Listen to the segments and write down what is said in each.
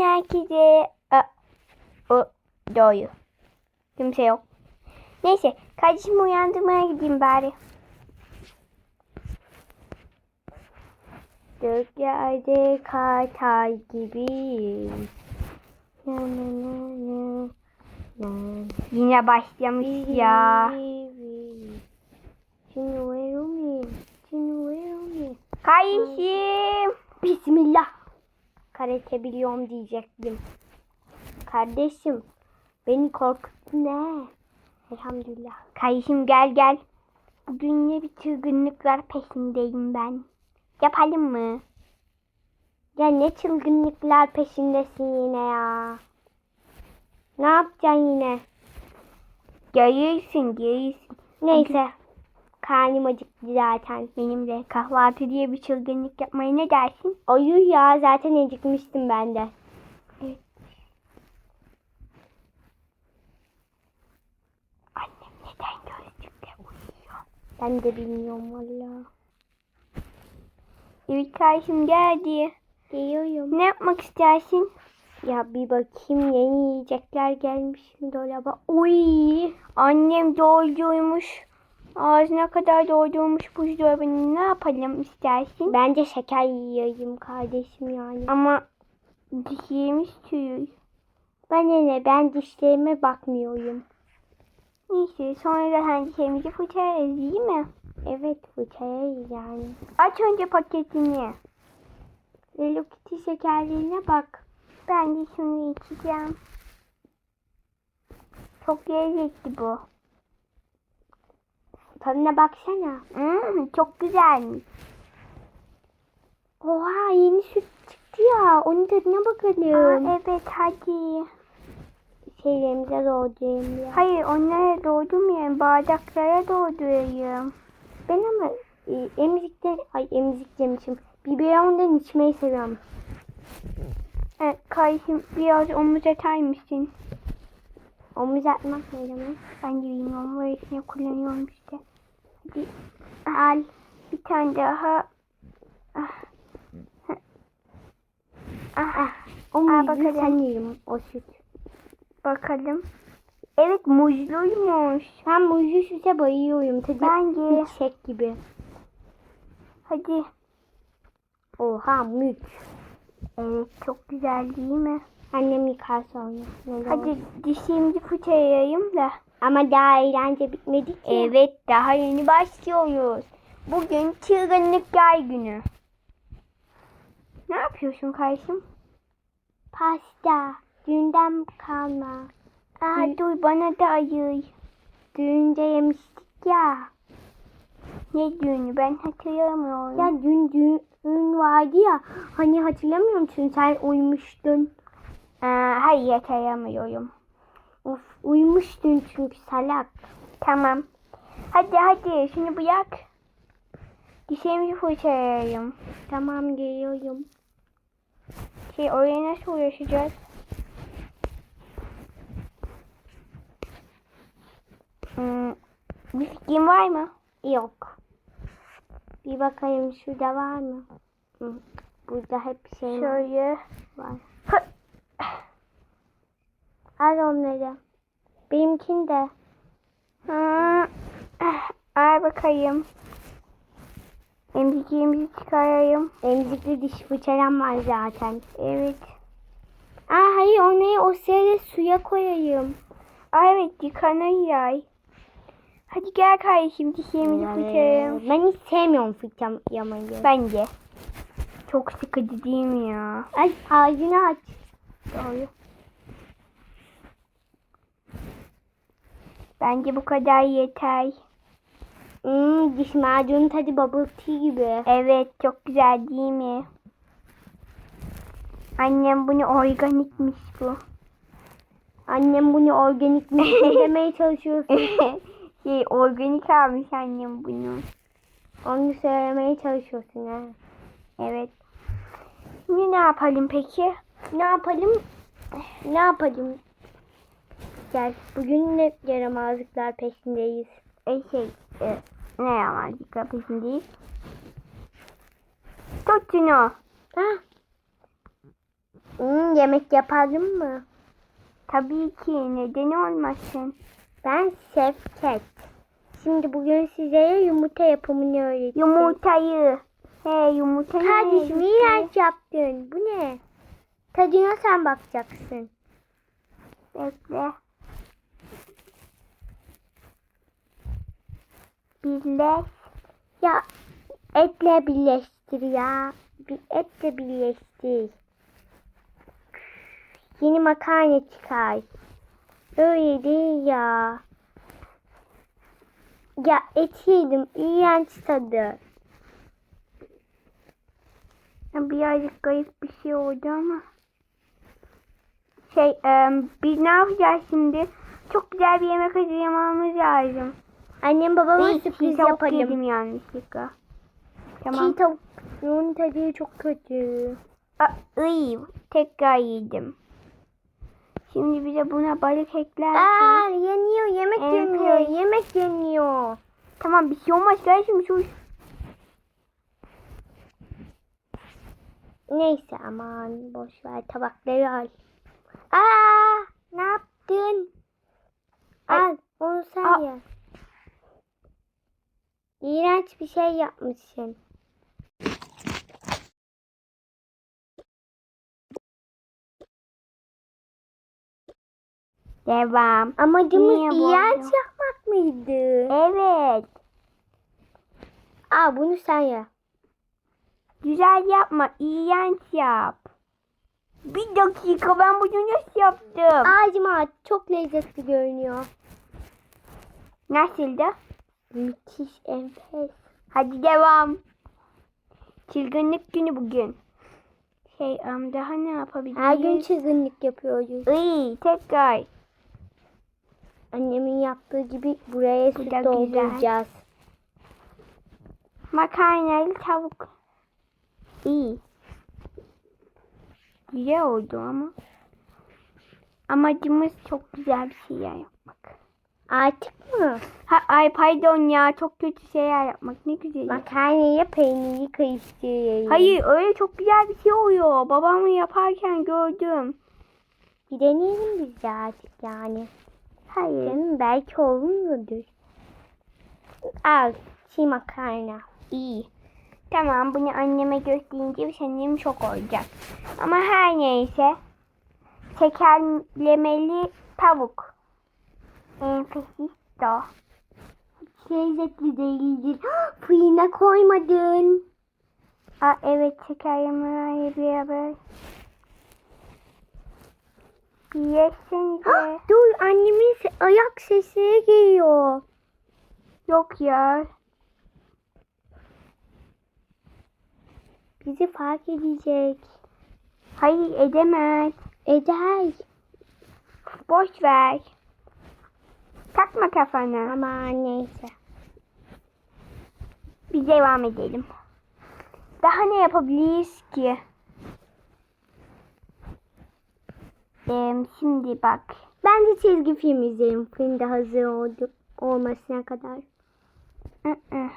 Herkese. O, doğru. Kimse yok. Neyse kardeşimi uyandırmaya gideyim bari. Göklerde kartal gibiyim. Na, na, na, na, na. Yine başlamış ya. Kardeşim. Bismillah. Karate biliyorum diyecektim. Kardeşim beni korkuttun ne? Elhamdülillah. Kardeşim gel gel. Bugün ne bir çılgınlıklar peşindeyim ben. Yapalım mı? Ya ne çılgınlıklar peşindesin yine ya. Ne yapacaksın yine? Görürsün görürsün. Neyse. Karnım acıktı zaten. Benim de kahvaltı diye bir çılgınlık yapmaya ne dersin? Ayı ya zaten acıkmıştım ben de. Evet. Annem neden gözlükle uyuyor? Ben de bilmiyorum valla. Evet kardeşim geldi. Geliyorum. Ne yapmak istersin? Ya bir bakayım yeni yiyecekler gelmiş mi dolaba? Uy, annem doldurmuş. Ağzına kadar doldurmuş buzdolabını ne yapalım istersin? Bence şeker yiyeyim kardeşim yani. Ama dişlerimiz tüyür. Ben ne ben dişlerime bakmıyorum. Neyse sonra da dişlerimizi fırçalarız değil mi? Evet fırçalarız yani. Aç önce paketini. Hello Kitty şekerlerine bak. Ben de şunu içeceğim. Çok lezzetli bu. Tadına baksana. Hmm, çok güzelmiş. Oha yeni süt çıktı ya. Onun tadına bakalım. Aa, evet hadi. Şeylerimize doldurayım ya. Hayır onlara doldurmayayım. Bardaklara doldurayım. Ben ama e, emzikten, ay emzik demişim. Biberondan içmeyi seviyorum. Evet, kardeşim biraz omuz atar mısın? Omuz atmak ne demek? Ben de bilmiyorum. Öylesine kullanıyorum işte. Hadi al. Bir tane daha. Ah. Ah. ah. O muzlu bakalım. sen yiyin o süt. Bakalım. Evet muzluymuş. Ben muzlu süte bayılıyorum. Tadı ben ye. Şek gibi. Hadi. Oha mük. Evet çok güzel değil mi? Annem yıkar sonra. Hadi dişimizi fırçalayayım da. Ama daha eğlence bitmedi ki. Evet daha yeni başlıyoruz. Bugün çılgınlıklar günü. Ne yapıyorsun kardeşim? Pasta. Dünden kalma. Aa, Dün... dur bana da ayır. Düğünde yemiştik ya. Ne düğünü ben hatırlamıyorum. Ya dün düğün vardı ya. Hani hatırlamıyor musun sen uyumuştun. Ee, hayır hatırlamıyorum. Of uyumuştun çünkü salak. Tamam. Hadi hadi şunu bırak. Dişlerimizi fırçalayalım. Tamam geliyorum. Şey oraya nasıl uğraşacağız? Hmm, bir fikrin var mı? Yok. Bir bakayım şurada var mı? Hı. Burada hep şey Şöyle var. Al onları. Benimkin de. Hı. Al bakayım. Emzikliğimizi çıkarayım. Emzikli diş fırçalam var zaten. Evet. Aa hayır onu o sırada suya koyayım. Aa, evet yıkanır yay. Hadi gel kardeşim dişlerimizi fırçalayalım. Ben hiç sevmiyorum fırçalamayı. Bence. Çok sıkıcı değil mi ya? Ay ağzını aç. Doğru. Bence bu kadar yeter. Hmm, diş macunu tadı bubble tea gibi. Evet çok güzel değil mi? Annem bunu organikmiş bu. Annem bunu organikmiş demeye çalışıyorsun? şey organik almış annem bunu. Onu söylemeye çalışıyorsun ha. Evet. Şimdi ne yapalım peki? Ne yapalım? Ne yapalım? Gel bugün ne yaramazlıklar peşindeyiz. E şey e, ne yaramazlıklar peşindeyiz? Şunu. Ha? Hmm, yemek yapalım mı? Tabii ki. Neden olmasın? Ben Şevket. Şimdi bugün size yumurta yapımını öğreteceğim. Yumurtayı. He yumurtayı. Kardeşim iğrenç yaptın. Bu ne? Tadına sen bakacaksın. Bekle. Birleş. Ya etle birleştir ya. Bir etle birleştir. Yeni makarna çıkar. Öyle değil ya. Ya et yedim. İğrenç tadı. Birazcık garip bir şey oldu ama. Şey, e, biz ne yapacağız şimdi? Çok güzel bir yemek hazırlamamız lazım. Annem babama Değil, sürpriz yapalım. yedim yanlışlıkla. Tamam. Çiğ tavuğun tadı çok kötü. Aa, iy, tekrar yedim. Şimdi bir de buna balık eklersen. Aa yanıyor yemek Evet. yanıyor yemek yanıyor. Tamam bir şey olmaz. Gel şimdi şu Neyse aman boş ver tabakları al. Aa ne yaptın? Al onu sen Aa. ye. İğrenç bir şey yapmışsın. devam. Amacımız Niye iğrenç oldu? yapmak mıydı? Evet. Aa bunu sen ye. Güzel yapma. iğrenç yap. Bir dakika ben bunu nasıl yaptım? Ağacıma çok lezzetli görünüyor. Nasıldı? Müthiş enfes. Hadi devam. Çılgınlık günü bugün. Şey am daha ne yapabiliriz? Her gün çılgınlık yapıyoruz. İyi tekrar. Annemin yaptığı gibi buraya Bu da süt güzel. dolduracağız. Makarnalı tavuk. İyi. Güzel oldu ama. Amacımız çok güzel bir şeyler yapmak. Artık mı? Ha, ay pardon ya çok kötü şeyler yapmak ne güzel. Makarnayla peyniri karıştırayım. Hayır öyle çok güzel bir şey oluyor. Babamı yaparken gördüm. Bir deneyelim biz de artık yani. Hayır. Canım belki olmuyordur. Al çiğ makarna. İyi. Tamam bunu anneme gösterince annem şok olacak. Ama her neyse. Şekerlemeli tavuk. Enfesisto. Hiç lezzetli değildir. Fırına koymadın. Aa, evet şekerlemelerle beraber. Bir yesenize. Dur annemin ayak sesi geliyor. Yok ya. Bizi fark edecek. Hayır edemez. Eder. Boş ver. Takma kafana. Aman neyse. Bir devam edelim. Daha ne yapabiliriz ki? Ee, şimdi bak. Ben de çizgi film izlerim. Film de hazır oldu olmasına kadar. Hı-hı.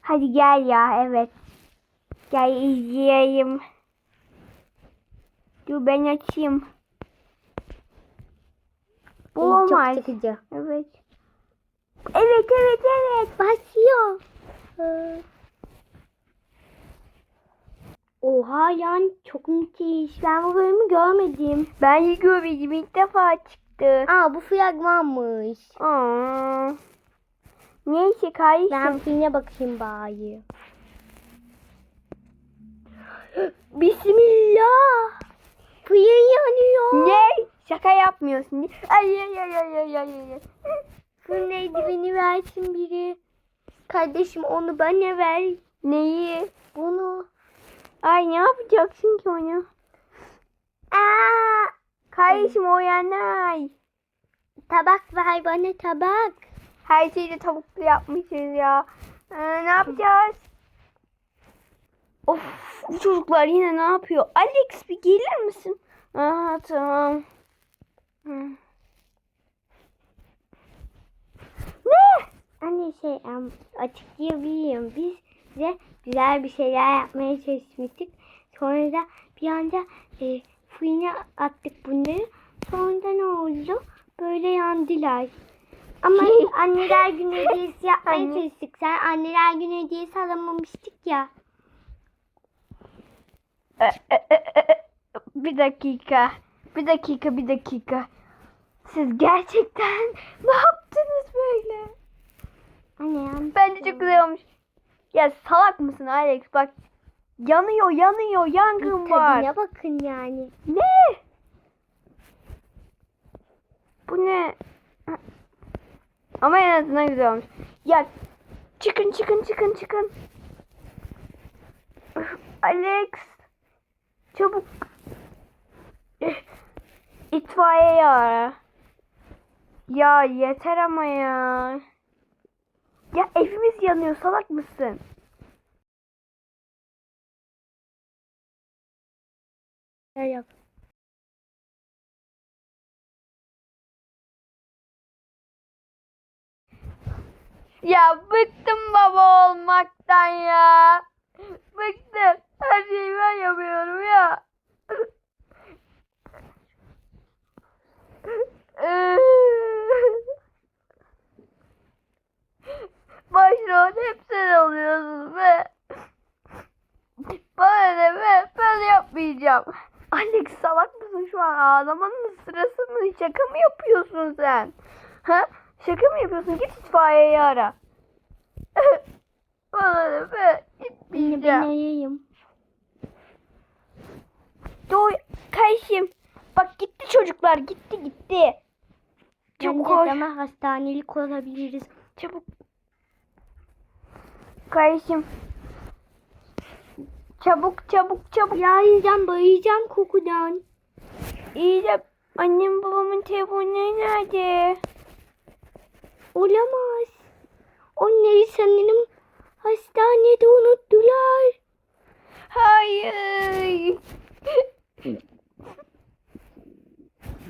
Hadi gel ya evet. Gel izleyeyim. Dur ben açayım. Bu olmaz. Çok sıkıcı. Evet. Evet evet evet. Başlıyor. Oha yani çok müthiş. Ben bu bölümü görmedim. Ben de görmedim ilk defa çıktı. Aa bu fragmanmış. Aa. Neyse kardeşim. Ben filme bakayım bari. Bismillah. Fıyın yanıyor. Ne? Şaka yapmıyorsun. Ay ay ay ay ay ay. Fırın eldiveni versin biri. Kardeşim onu bana ver. Neyi? Bunu. Ay ne yapacaksın ki onu? Aa, Kardeşim o yanar. tabak ver bana tabak. Her şeyi de tavuklu yapmışız ya. Ee, ne yapacağız? Of bu çocuklar yine ne yapıyor? Alex bir gelir misin? Aha tamam. Ne? Anne şey açıklayabilirim. Biz size güzel bir şeyler yapmaya çalışmıştık. Sonra da bir anda e, fırına attık bunları. Sonra da ne oldu? Böyle yandılar. Ama anneler günü hediyesi yapmaya çalıştık. Sen anneler günü hediyesi alamamıştık ya. E, e, e. Bir dakika. Bir dakika, bir dakika. Siz gerçekten ne yaptınız böyle? Anne. Bence çok güzel olmuş. Ya salak mısın Alex? Bak yanıyor, yanıyor, yangın var. Tadına bakın yani. Ne? Bu ne? Ama en azından güzel olmuş. Ya çıkın çıkın çıkın çıkın. Alex. Çabuk. Üf, İtfaiyeyi ara. Ya yeter ama ya. Ya evimiz yanıyor salak mısın? Şöyle yap. Ya bıktım baba olmaktan ya. Bıktım. Her şeyi ben yapıyorum ya. Başrol hep sen oluyorsun be. Bana ne be? Ben yapmayacağım. Alex salak mısın şu an? Ağlamanın sırası mı? Şaka mı yapıyorsun sen? Ha? Şaka mı yapıyorsun? Git itfaiyeyi ara. Bana ne be? Yine Gitmeyeceğim. ben arayayım. Dur kardeşim. Bak gitti çocuklar. Gitti gitti. Çabuk Bence ol. ama hastanelik olabiliriz. Çabuk. Kardeşim. Çabuk çabuk çabuk. Ya yiyeceğim bayılacağım kokudan. İyi de annem babamın telefonları nerede? Olamaz. Onları sanırım hastanede unuttular. Hayır.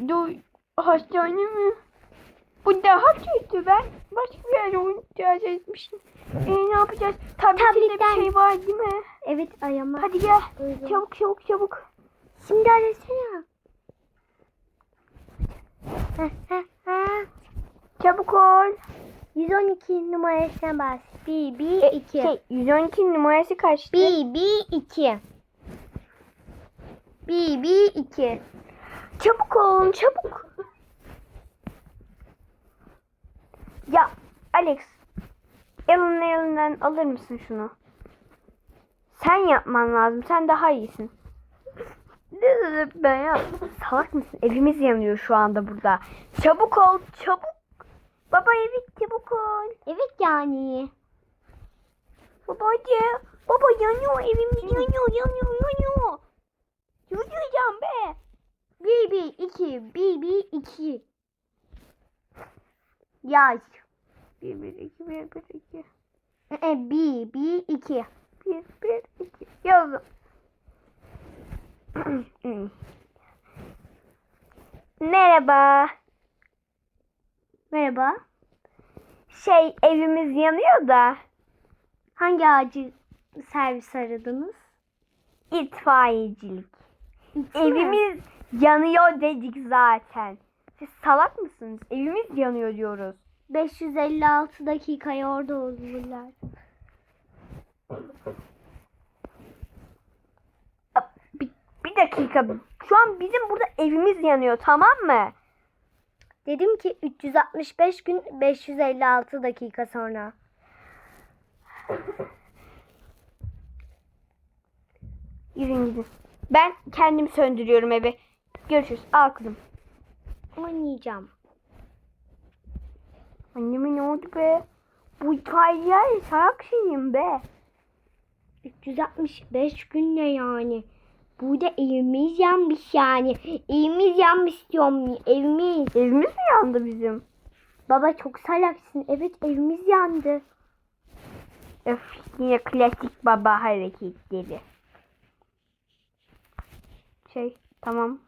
Dur. Hastane mi? Bu daha kötü ben. Başka bir yere ihtiyaç etmişim. Ee, ne yapacağız? Tabletinde Tabletten. bir şey var değil mi? Evet ayağıma. Hadi gel. Buyurun. Çabuk çabuk çabuk. Şimdi arasana. Ha. Çabuk ol. 112 numarasına bas. BB2. E, şey, 112 numarası kaçtı? BB2. Bir, bir, iki. Çabuk olun, çabuk. Ya Alex, Alan'ın elinden alır mısın şunu? Sen yapman lazım, sen daha iyisin. Ne dedim ben ya? Salak mısın? Evimiz yanıyor şu anda burada. Çabuk ol, çabuk. Baba evet çabuk ol. Evet yani. Baba Babacığım, baba yanıyor evim yanıyor yanıyor yanıyor. Yürüyeceğim be. BB 2. BB 2. Yaz. 1 1 2 1 1 2 E, BB 2. 1 1 2 yazdım. Merhaba. Merhaba. Şey evimiz yanıyor da Hangi acil servis aradınız? itfaiyecilik. Evimiz yanıyor dedik zaten. Siz salak mısınız? Evimiz yanıyor diyoruz. 556 dakikaya orada olurlar. Bir, bir dakika. Şu an bizim burada evimiz yanıyor tamam mı? Dedim ki 365 gün 556 dakika sonra. Yürüyün gidin. Ben kendim söndürüyorum evi. Görüşürüz. Al kızım. Oynayacağım. Anneme ne oldu be? Bu itfaiyeler salak şeyim be. 365 gün ne yani? Burada evimiz yanmış yani. Evimiz yanmış diyorum. Evimiz. Evimiz mi yandı bizim? Baba çok salaksın. Evet evimiz yandı. Öf yine klasik baba hareketleri. Şey tamam